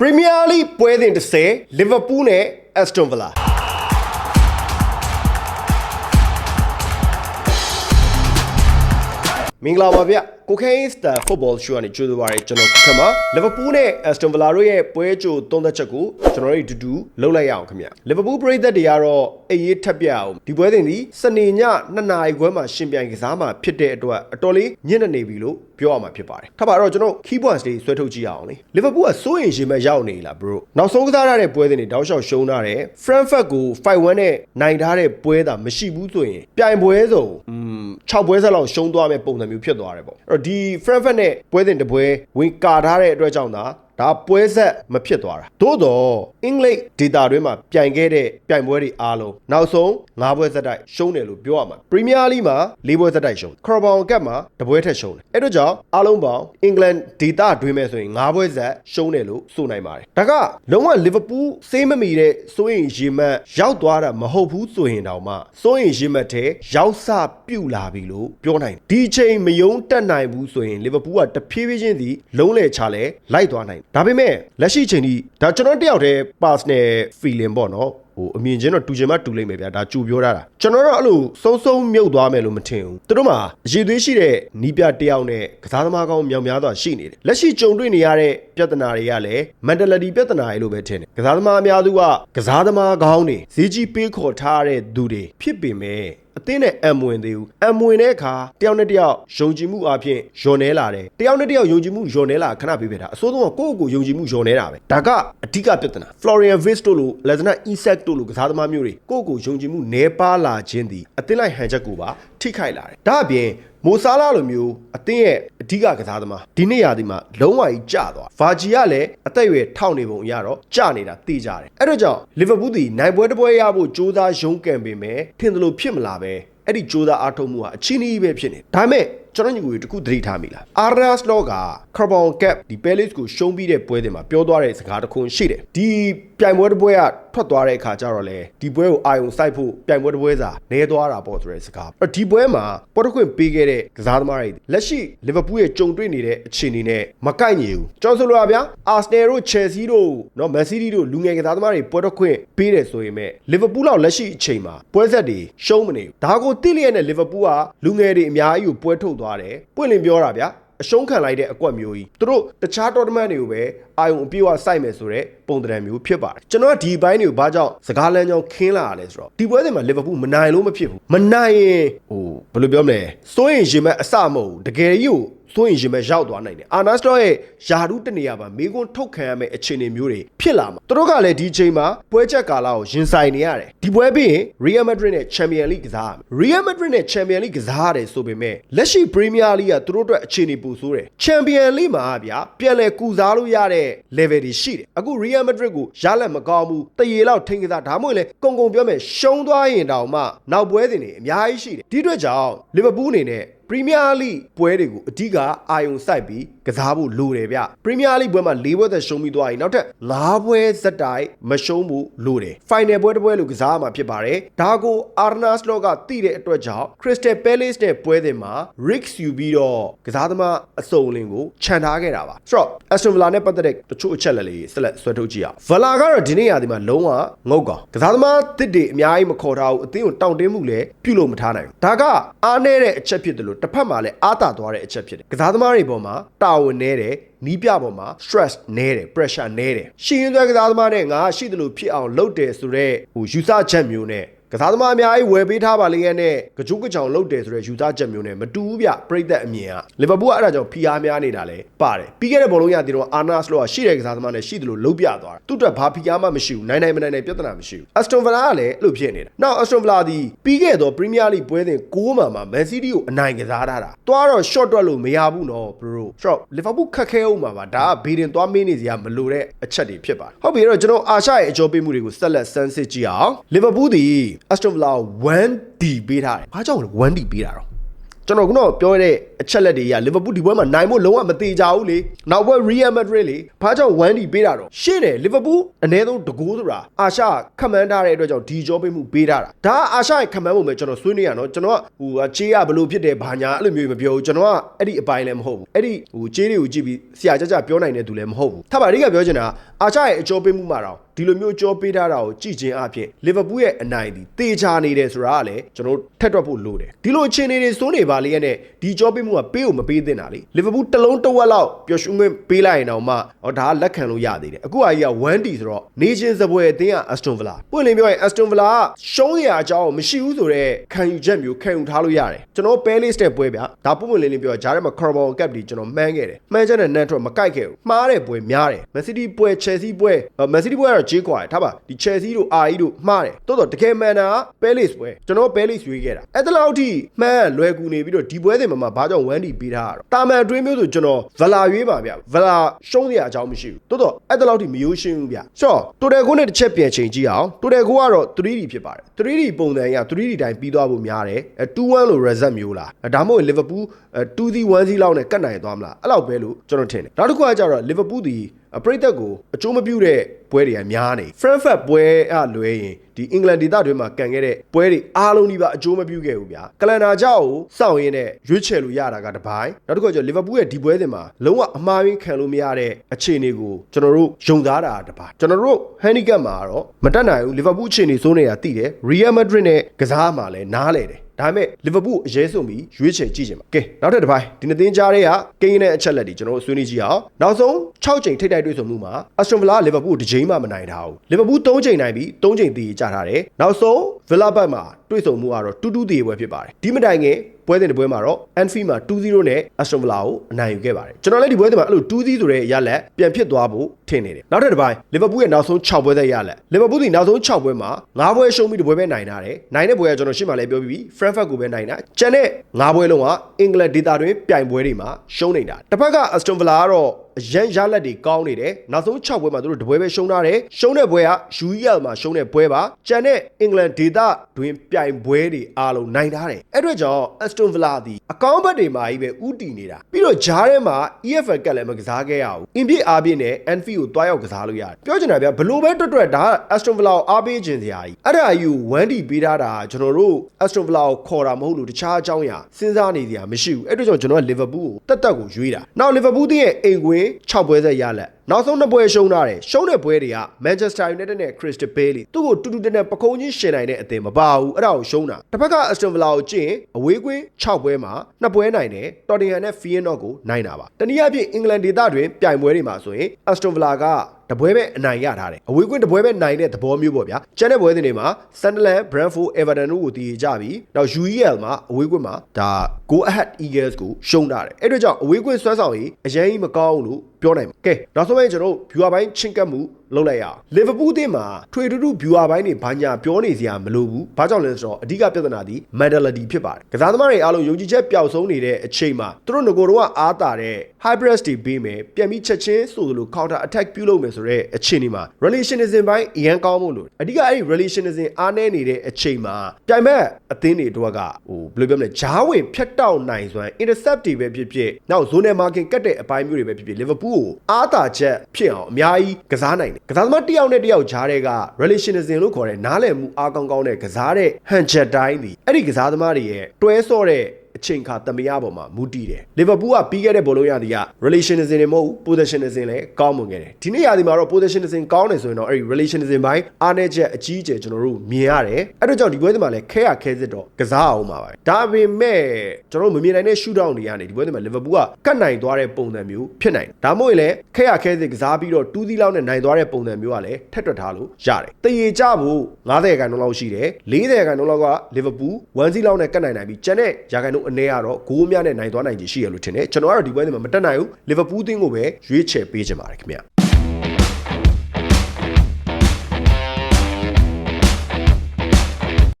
ပရီးမီးယားလိပွဲစဉ်30လီဗာပူးနဲ့အက်စတွန်ဗလာမင်္ဂလာပါဗျကိုခိုင်းစတာဖုတ်ဘောရှိုးကနေကြိုးစားပါရကျွန်တော်ခမလီဗာပူးနဲ့အက်စတွန်ဗလာတို့ရဲ့ပွဲကြိုသုံးသက်ချက်ကိုကျွန်တော်တို့အတူတူလှုပ်လိုက်ရအောင်ခင်ဗျလီဗာပူးပရိသတ်တွေကတော့အေးရေးထက်ပြအောင်ဒီပွဲစဉ်ဒီစနေည2နာရီခွဲမှာရှင်ပြိုင်ကစားမှာဖြစ်တဲ့အတွက်အတော်လေးညံ့နေပြီလို့ပြောရမှာဖြစ်ပါတယ်ထပ်ပါတော့ကျွန်တော် key points တွေဆွဲထုတ်ကြည့်အောင်လေလီဗာပူးကစိုးရင်ရှင်မဲ့ရောက်နေလား bro နောက်ဆုံးကစားရတဲ့ပွဲစဉ်တွေတောက်လျှောက်ရှုံးထားတယ် Frankfurt ကို5-1နဲ့နိုင်ထားတဲ့ပွဲသာမရှိဘူးဆိုရင်ပြိုင်ပွဲစုံอืม6ပွဲဆက်လောက်ရှုံးသွားမဲ့ပုံစံမျိုးဖြစ်သွားတယ်ပေါ့အဲ့တော့ဒီ Frankfurt နဲ့ပွဲစဉ်တစ်ပွဲဝင်ကာထားတဲ့အတွက်ကြောင့်သာ ဒါပွဲဆက်မဖြစ်သွားတာသို့တော့အင်္ဂလိပ်ဒေတာတွင်းမှာပြိုင်ခဲ့တဲ့ပြိုင်ပွဲတွေအားလုံးနောက်ဆုံး၅ပွဲဆက်တိုက်ရှုံးတယ်လို့ပြောရမှာပရီးမီးယားလိမှာ၄ပွဲဆက်တိုက်ရှုံးခရဘောင်ကပ်မှာတပွဲထက်ရှုံးတယ်အဲ့တော့ကြောင့်အားလုံးပေါင်းအင်္ဂလန်ဒေတာတွင်းမဲ့ဆိုရင်၅ပွဲဆက်ရှုံးတယ်လို့ဆိုနိုင်ပါတယ်ဒါကလုံးဝလီဗာပူးစေးမမီတဲ့စိုးရင်ရေမတ်ရောက်သွားတာမဟုတ်ဘူးဆိုရင်တောင်မှစိုးရင်ရေမတ်ထဲရောက်စပြုတ်လာပြီလို့ပြောနိုင်တယ်ဒီချိန်မယုံတက်နိုင်ဘူးဆိုရင်လီဗာပူးကတဖြည်းဖြည်းချင်းစီလုံးလေချလဲလိုက်သွားနိုင်တယ်ဒါပေမဲ့လက်ရှိချိန်ဒီဒါကျွန်တော်တယောက်တည်း personal feeling ပေါ့နော်ဟိုအမြင်ချင်းတော့တူချင်မှတူလိမ့်မယ်ဗျာဒါကြူပြောထားတာကျွန်တော်တော့အဲ့လိုစုံစုံမြုပ်သွားမယ်လို့မထင်ဘူးသူတို့မှာအရေးသွေးရှိတဲ့နီးပြတယောက်နဲ့ကစားသမားကောင်းမြောက်များစွာရှိနေတယ်လက်ရှိကြုံတွေ့နေရတဲ့ပြဿနာတွေကလည်း mentality ပြဿနာတွေလို့ပဲထင်တယ်ကစားသမားအများစုကကစားသမားကောင်းတွေဈေးကြီးပေးခေါ်ထားတဲ့သူတွေဖြစ်ပေမဲ့ အသင်းနဲ့အံမဝင်သေးဘူးအံမဝင်တဲ့အခါတယောက်နဲ့တယောက်ယုံကြည်မှုအပြင်ယွန်နေလာတယ်တယောက်နဲ့တယောက်ယုံကြည်မှုယွန်နေလာခဏပြေးပြတာအစိုးဆုံးကကိုယ့်ကိုယ်ကိုယုံကြည်မှုယွန်နေတာပဲဒါကအဓိကပြဿနာ Florian Wirtz တို့လို Alexander Isak တို့လိုကစားသမားမျိုးတွေကိုယ့်ကိုယ်ယုံကြည်မှုနည်းပါးလာခြင်းသည်အသင်းလိုက်ဟန်ချက်ကိုပါထိခိုက်လာတယ်ဒါအပြင် မိုဆာလာလိုမျိုးအသင်းရဲ့အဓိကကစားသမားဒီနေ့ရာသီမှာလုံးဝကြီးကျသွားဗာဂျီကလည်းအသက်အရွယ်ထောက်နေပုံအရတော့ကျနေတာသိကြတယ်အဲ့တော့ကြောင့်လီဗာပူးသည်နိုင်ပွဲတစ်ပွဲရဖို့ကြိုးစားရုန်းကန်ပေမဲ့ထင်သလိုဖြစ်မလာပဲအဲ့ဒီကြိုးစားအားထုတ်မှုဟာအချင်းကြီးပဲဖြစ်နေဒါပေမဲ့ ကျွန်တော်ညီကိုတခုသတိထားမိလားအာရာစလော့ကကာဘွန်ကပ်ဒီပဲလစ်ကိုရှုံးပြီးတဲ့ပွဲတွေမှာပြောသွားတဲ့စကားတစ်ခုရှိတယ်ဒီပြိုင်ပွဲတစ်ပွဲကထွက်သွားတဲ့အခါကျတော့လေဒီပွဲကိုအာယုံစိုက်ဖို့ပြိုင်ပွဲတစ်ပွဲစာနေသွားတာပေါ့ဆိုတဲ့စကားအဲ့ဒီပွဲမှာပေါ်တခွင့်ပေးခဲ့တဲ့ကစားသမားတွေလက်ရှိလီဗာပူးရဲ့ကြုံတွေ့နေတဲ့အခြေအနေနဲ့မကိုက်ညီဘူးကျွန်တော်ဆိုလိုတာဗျာအာစနယ်တို့ချယ်ဆီတို့နော်မန်စီးတီးတို့လူငယ်ကစားသမားတွေပွဲတခွင့်ပေးတယ်ဆိုရင်မဲ့လီဗာပူးလောက်လက်ရှိအချိန်မှာပွဲဆက်တွေရှုံးမနေဘူးဒါကိုတိလျက်နဲ့လီဗာပူးကလူငယ်တွေအများကြီးကိုပွဲထုတ်သွားတယ်ပွင့်လင်းပြောတာဗျာအရှုံးခံလိုက်တဲ့အကွက်မျိုးကြီးသူတို့တခြားတော်တမန်တွေကိုပဲအာယုံအပြည့်အဝစိုက်မယ်ဆိုတဲ့ပုံသဏ္ဍာန်မျိုးဖြစ်ပါတယ်ကျွန်တော်ကဒီဘိုင်းတွေကိုဘာကြောင့်စကားလမ်းကြောင်းခင်းလာရလဲဆိုတော့ဒီပွဲစဉ်မှာလီဗာပူးမနိုင်လို့မဖြစ်ဘူးမနိုင်ရင်ဟိုဘယ်လိုပြောမလဲစိုးရင်ရင်မဲ့အစမဟုတ်ဘူးတကယ်ကြီးကို စိုးရင်ရင်မဲ့ရောက်သွားနိုင်တယ်အာနာစတော့ရဲ့ယာရုတနေရာမှာမိကွန်းထုတ်ခံရမယ့်အခြေအနေမျိုးတွေဖြစ်လာမှာသူတို့ကလည်းဒီချိန်မှာပွဲချက်ကာလာကိုရင်ဆိုင်နေရတယ်ဒီပွဲပြီးရင် Real Madrid နဲ့ Champions League ကစားရမယ် Real Madrid နဲ့ Champions League ကစားရတယ်ဆိုပေမဲ့လက်ရှိ Premier League ကသူတို့အတွက်အခြေအနေပိုဆိုးတယ် Champions League မှာဗျာပြန်လဲကူစားလို့ရတဲ့ level တွေရှိတယ်အခု Real Madrid ကိုရလက်မကောင်းဘူးတရေလောက်ထိန်ကစားဒါမှမဟုတ်လေကုံကုံပြောမယ်ရှုံးသွားရင်တောင်မှနောက်ပွဲစဉ်တွေအများကြီးရှိတယ်ဒီအတွက်ကြောင့် Liverpool အနေနဲ့ ပရီးမီးယားလိပွဲတွေကိုအဓိကအာယုံစိုက်ပြီးကစားဖို့လိုတယ်ဗျပရီးမီးယားလိပွဲမှာ၄ပွဲသက်ရှုံးပြီးသွားရင်နောက်ထပ်၅ပွဲဇက်တိုင်မရှုံးဘူးလိုတယ်ဖိုင်နယ်ပွဲတစ်ပွဲလို့ကစားရမှာဖြစ်ပါတယ်ဒါကိုအာရနာစလော့ကသိတဲ့အတွက်ကြောင့်ခရစ်စတယ်ပဲလေစ်နဲ့ပွဲစဉ်မှာ risk ယူပြီးတော့ကစားသမားအစုံလင်ကိုခြံထားခဲ့တာပါဆိုတော့ Aston Villa နဲ့ပတ်သက်တဲ့တချို့အချက်လက်လေးဆက်လက်ဆွဲထုတ်ကြည့်အောင် Villa ကတော့ဒီနေ့ရာဒီမှာလုံးဝငုတ်ကောင်ကစားသမားတစ်တွေအများကြီးမခေါ်ထားဘူးအသင်းကိုတောင့်တင်းမှုလည်းပြုလုပ်မထားနိုင်ဘူးဒါကအားနည်းတဲ့အချက်ဖြစ်တယ်လို့တစ်ဖက်မှာလည်းအားတာသွားတဲ့အချက်ဖြစ်တယ်ကစားသမားတွေပေါ်မှာတာဝန်နေတယ်နီးပြပေါ်မှာ stress နဲတယ် pressure နဲတယ်ရှင်ရင်သွဲကစားသမားနဲ့ငါရှိတယ်လို့ဖြစ်အောင်လုပ်တယ်ဆိုတော့ဟိုယူဆချက်မျိုးနဲ့ ကစားသမားအများကြီးဝယ်ပေးထားပါလေရဲ့နဲ့ကြိုးကြောင်လုပ်တယ်ဆိုတဲ့ယူဆချက်မျိုးနဲ့မတူဘူးဗျပြိသက်အမြင်ကလီဗာပူးကအဲ့ဒါကြောင့်ဖီအားများနေတာလဲပါတယ်ပြီးခဲ့တဲ့ဘောလုံးရတီတော့အာနာစလောကရှိတဲ့ကစားသမားနဲ့ရှိတယ်လို့လုံးပြသွားတာသူ့အတွက်ဘာဖီအားမှမရှိဘူးနိုင်နိုင်မနိုင်နိုင်ပြဿနာမရှိဘူးအက်စတွန်ဗလာကလည်းအဲ့လိုဖြစ်နေတာနောက်အက်စတွန်ဗလာဒီပြီးခဲ့တော့ပရီးမီးယားလိပွဲစဉ်6မှာမှာမန်စီးတီးကိုအနိုင်ကစားထားတာတွားတော့ short တွက်လို့မရဘူးနော် bro ဆိုတော့လီဗာပူးခက်ခဲအောင်ပါပါဒါကဘေးတင်သွားမင်းနေစရာမလိုတဲ့အချက်တွေဖြစ်ပါတယ်ဟုတ်ပြီအဲ့တော့ကျွန်တော်အာရှရဲ့အကြောပေးမှုတွေကိုဆက်လက်ဆန်းစစ်ကြည့်အောင်လီဗာပူးဒီအက်စတွန်ဗလာ 1D ပေးထားတယ်ဘာကြောင့်လဲ 1D ပေးတာတော့ကျွန်တော်ကတော့ပြောရတဲ့အချက်လက်တွေရလီဗာပူးဒီပွဲမှာနိုင်ဖို့လုံးဝမသေးကြဘူးလေနောက်ပွဲ Real Madrid လေဘာကြောင့် 1D ပေးတာတော့ရှင်းတယ်လီဗာပူးအနည်းဆုံးတကူးဆိုတာအာရှခမန်းထားတဲ့အတွက်ကြောင့်ဒီကြောပေးမှုပေးထားတာဒါကအာရှရဲ့ခမန်းပုံပဲကျွန်တော်ဆွေးနွေးရနော်ကျွန်တော်ကဟိုချေးရဘလို့ဖြစ်တယ်ဘာညာအဲ့လိုမျိုးမပြောဘူးကျွန်တော်ကအဲ့ဒီအပိုင်းလည်းမဟုတ်ဘူးအဲ့ဒီဟိုချေးတွေကိုကြည့်ပြီးဆရာကြကြပြောနိုင်တဲ့သူလည်းမဟုတ်ဘူးထပ်ပါအဓိကပြောချင်တာအာရှရဲ့အကြောပေးမှုမှာတော့ ဒီလိုမျိုးကြောပေးထားတာကိုကြည့်ချင်းအဖြစ်လီဗာပူးရဲ့အနိုင်ဒီတေချာနေတယ်ဆိုတာကလည်းကျွန်တော်ထက်တွက်ဖို့လိုတယ်ဒီလိုအခြေအနေတွေစိုးနေပါလေရဲ့နဲ့ဒီကြောပေးမှုကပေးကိုမပေးသင့်တာလေလီဗာပူးတစ်လုံးတစ်ဝက်လောက်ပျော်ရွှင်ခွင့်ပေးလိုက်ရင်တော့မှဟောဒါကလက်ခံလို့ရသေးတယ်အခုအကြီးက 1D ဆိုတော့နေချင်းစပွဲအသင်းကအက်စတွန်ဗလာပွင့်လင်းပြောရင်အက်စတွန်ဗလာကရှုံးရအကြောင်းမရှိဘူးဆိုတော့ခံယူချက်မျိုးခံယူထားလို့ရတယ်ကျွန်တော်ပဲလေးစတဲ့ပွဲဗျာဒါပွင့်ပွင့်လင်းလင်းပြောဂျားထဲမှာ Carabao Cup ဒီကျွန်တော်မှန်းခဲ့တယ်မှန်းချက်နဲ့ net ထွက်မကိုက်ခဲ့ဘူးမှားတဲ့ပွဲများတယ် Man City ပွဲ Chelsea ပွဲ Man City ပွဲကတော့ဂျေးကွာတယ်ထားပါဒီ Chelsea တို့ RE တို့မှားတယ်တိုးတော့တကယ်မှန်တာပဲလေးပွဲကျွန်တော်ပဲလေးရွေးခဲ့တာအဲ့ဒါလောက်ထိမှန်းလွယ်ကူနေပြီးတော့ဒီပွဲစဉ်မှာဘာကြောင့် 1D ပေးထားတာတော့တာမန်အတွင်းမျိုးဆိုကျွန်တော်ဗလာရွေးပါဗျဗလာရှုံးစရာအကြောင်းမရှိဘူးတိုးတော့အဲ့ဒါလောက်ထိမယိုးရှင်းဘူးဗျဆိုတော့တိုတယ်ကိုနဲ့တစ်ချက်ပြန်ချိန်ကြည့်အောင်တိုတယ်ကိုကတော့ 3D ဖြစ်ပါတယ် 3D ပုံစံအရ 3D တိုင်းပြီးသွားဖို့များတယ်အဲ2-1လို့ result မျိုးလားဒါမှမဟုတ် Liverpool 2-0 1-0လောက်နဲ့ကတ်နိုင်သွားမလားအဲ့လောက်ပဲလို့ကျွန်တော်ထင်တယ်နောက်တစ်ခုကကျတော့ Liverpool ဒီ ပရိသတ်ကိုအကျိုးမပြုတဲ့ပွဲတွေကများနေ Frankfurt ပွဲအလွဲရင်ဒီအင်္ဂလန်ဒေသတွင်းမှာကန်ခဲ့တဲ့ပွဲတွေအားလုံးဒီပါအကျိုးမပြုခဲ့ဘူးဗျာကလန်နာကြောက်ကိုစောင့်ရင်းနဲ့ရွေးချယ်လို့ရတာကတပိုင်းနောက်တစ်ခုကကျတော့လီဗာပူးရဲ့ဒီပွဲစဉ်မှာလုံးဝအမှားရင်းခံလို့မရတဲ့အခြေအနေကိုကျွန်တော်တို့ယုံသားတာတပိုင်းကျွန်တော်တို့ handicap မှာတော့မတက်နိုင်ဘူးလီဗာပူးအခြေအနေစိုးနေတာသိတယ် Real Madrid နဲ့ကစားမှာလည်းနားလေတယ် ဒါပေမဲ့လီဗာပူးအရေးဆုံးပြီးရွေးချယ်ကြည့်ချင်ပါကဲနောက်ထပ်တစ်ပိုင်းဒီနှစ်သင်းကြားတွေကကိန်းနဲ့အချက်လက်တွေကျွန်တော်တို့ဆွေးနွေးကြည့်အောင်နောက်ဆုံး6ချိန်ထိပ်တိုက်တွေ့ဆုံမှုမှာအက်စတွန်ဗလာလီဗာပူးတစ်ချိန်မှမနိုင်တာဘူးလီဗာပူး3ချိန်နိုင်ပြီး3ချိန်တည်ကြထားတယ်နောက်ဆုံးဗီလာဘတ်မှာတွေ့ဆုံမှုကတော့တူတူတည်ပွဲဖြစ်ပါတယ်ဒီမတိုင်ခင် ပွဲစဉ်တစ်ပွဲမှာတော့ Anfield မှာ2-0နဲ့ Aston Villa ကိုအနိုင်ယူခဲ့ပါတယ်ကျွန်တော်လည်းဒီပွဲစဉ်မှာအဲ့လို2-0ဆိုတဲ့ရလက်ပြန်ဖြစ်သွားဖို့ထင်နေတယ်နောက်ထပ်တစ်ပိုင်း Liverpool ရဲ့နောက်ဆုံး6ပွဲသက်ရလက် Liverpool ဒီနောက်ဆုံး6ပွဲမှာ9ပွဲရှုံးပြီးဒီပွဲပဲနိုင်တာတယ်နိုင်တဲ့ပွဲကကျွန်တော်ရှင်းမှလည်းပြောပြီးပြီ Frankfurt ကိုပဲနိုင်တာကျန်တဲ့9ပွဲလုံးကအင်္ဂလန်ဒေတာတွင်ပြိုင်ပွဲတွေမှာရှုံးနေတာတစ်ဖက်က Aston Villa ကတော့ အရန်ရလက်တွေကောင်းနေတယ်နောက်ဆုံး6ပွဲမှာသူတို့တပွဲပဲရှုံးထားတယ်ရှုံးတဲ့ပွဲက UEL မှာရှုံးတဲ့ပွဲပါကျန်တဲ့အင်္ဂလန်ဒေတာတွင်ပြိုင်ပွဲတွေအားလုံးနိုင်ထားတယ်အဲ့အတွက်ကြောင့် Aston Villa ဒီအကောင်းဘက်တွေမှာကြီးပဲဥတီနေတာပြီးတော့ဂျားထဲမှာ EFL ကလည်းမကစားခဲ့ရဘူးအင်ပြည့်အားပြည့်နဲ့ Anfield ကိုတွားရောက်ကစားလို့ရတယ်ပြောချင်တာဗျဘလို့ပဲတွတ်တွတ်ဒါ Aston Villa ကိုအားပေးခြင်းစရာကြီးအဲ့ဒါကြီးကို 1D ပေးထားတာကျွန်တော်တို့ Aston Villa ကိုခေါ်တာမဟုတ်လို့တခြားအကြောင်းအရာစဉ်းစားနေစရာမရှိဘူးအဲ့အတွက်ကြောင့်ကျွန်တော်က Liverpool ကိုတက်တက်ကိုရွေးတာနောက် Liverpool တင်းရဲ့အိမ်ကွင်း6ပွဲဆက်ရလက်နောက်ဆုံးနှစ်ပွဲရှုံးထားတယ်ရှုံးတဲ့ပွဲတွေက Manchester United နဲ့ Crystal Palace သူ့ကိုတူတူတက်တက်ပကုံးချင်းရှင်နိုင်တဲ့အသင်းမပါဘူးအဲ့ဒါကိုရှုံးတာတစ်ဖက်က Aston Villa ကိုကျင့်အဝေးကွင်း6ပွဲမှာနှစ်ပွဲနိုင်တယ် Tottenham နဲ့ Feyenoord ကိုနိုင်တာပါတနည်းအားဖြင့်အင်္ဂလန်ဒေသတွင်ပြိုင်ပွဲတွေမှာဆိုရင် Aston Villa က တပွဲပဲအနိုင်ရထားတယ်အဝေးကွင်းတပွဲပဲနိုင်တဲ့သဘောမျိုးပေါ့ဗျာကျန်တဲ့ပွဲတွေမှာ Sunderland Brentford Everton တို့ကိုတည်ကြပြီနောက် UEL မှာအဝေးကွင်းမှာဒါ Go Ahead Eagles ကိုရှုံးထားတယ်အဲ့တို့ကြောင့်အဝေးကွင်းဆွဲဆောင်ရေးအရင်ကြီးမကောင်းလို့ပြောနိုင်ပါကဲနောက်ဆုံးပဲကျွန်တော်တို့ viewer ပိုင်းချင်းကပ်မှု လုပ်လိုက်ရအောင်လီဗာပူးအသင်းမှာထွေထူးထူး viewer ပိုင်းတွေဘာညာပြောနေစရာမလိုဘူးဘာကြောင့်လဲဆိုတော့အဓိကပြဿနာဒီ mentality ဖြစ်ပါတယ်ကစားသမားတွေအားလုံးယုံကြည်ချက်ပျောက်ဆုံးနေတဲ့အချိန်မှာသူတို့ငကိုတော့အားတာတဲ့ high press တွေပေးမယ်ပြန်ပြီးချက်ချင်းဆိုလို counter attack ပြုလုပ်မယ်ဆိုတော့အချိန်ဒီမှာ relationism ပိုင်းအရန်ကောင်းမို့လို့အဓိကအဲ့ဒီ relationism အားနည်းနေတဲ့အချိန်မှာပြိုင်ဘက်အသင်းတွေတော့ကဟိုဘယ်လိုပြောမလဲဂျားဝင်ဖြတ်တောက်နိုင်စွမ်း intercept တွေပဲဖြစ်ဖြစ်နောက် zone marking ကတ်တဲ့အပိုင်းမျိုးတွေပဲဖြစ်ဖြစ် Liverpool ကိုအားတာချက်ဖြစ်အောင်အများကြီးကစားနိုင်တယ်ကစားသမားတစ်ယောက်နဲ့တစ်ယောက်ဂျားတွေက relationism လို့ခေါ်တဲ့နားလည်မှုအားကောင်းကောင်းနဲ့ကစားတဲ့ဟန်ချက်တိုင်းဒီအဲ့ဒီကစားသမားတွေရဲ့တွဲဆော့တဲ့ အချိန်ခါတမရပေါ်မှာမူတည်တယ်လီဗာပူးကပြီးခဲ့တဲ့ဘောလုံးရသည်က relationism တွေမဟုတ်ဘူး positionism လည်းကောင်းမွန်ခဲ့တယ်ဒီနေ့ရာသီမှာတော့ positionism ကောင်းတယ်ဆိုရင်တော့အဲ့ဒီ relationism ဘိုင်းအားနည်းချက်အကြီးအကျယ်ကျွန်တော်တို့မြင်ရတယ်အဲ့တော့ကြောင့်ဒီပွဲစဉ်မှာလည်းခဲရခဲစစ်တော့ကစားအောင်ပါပဲဒါပေမဲ့ကျွန်တော်တို့မမြင်နိုင်တဲ့ shootout တွေကနေဒီပွဲစဉ်မှာလီဗာပူးကကတ်နိုင်သွားတဲ့ပုံစံမျိုးဖြစ်နိုင်တယ်ဒါမှမဟုတ်ရင်လည်းခဲရခဲစစ်ကစားပြီးတော့2သီးလောက်နဲ့နိုင်သွားတဲ့ပုံစံမျိုးကလည်းထက်တွက်ထားလို့ရတယ်တရေကြဖို့90ကန်လောက်ရှိတယ်40ကန်လောက်ကလီဗာပူး1စီးလောက်နဲ့ကတ်နိုင်နိုင်ပြီးကျန်တဲ့ရာကန်တို့အနေကတော့ဂိုးများနဲ့နိုင်သွားနိုင်ချေရှိရလို့ထင်တယ်ကျွန်တော်ကတော့ဒီပွဲစဉ်မှာမတက်နိုင်ဘူးလီဗာပူးသင်းကိုပဲရွေးချယ်ပေးချင်ပါတယ်ခင်ဗျ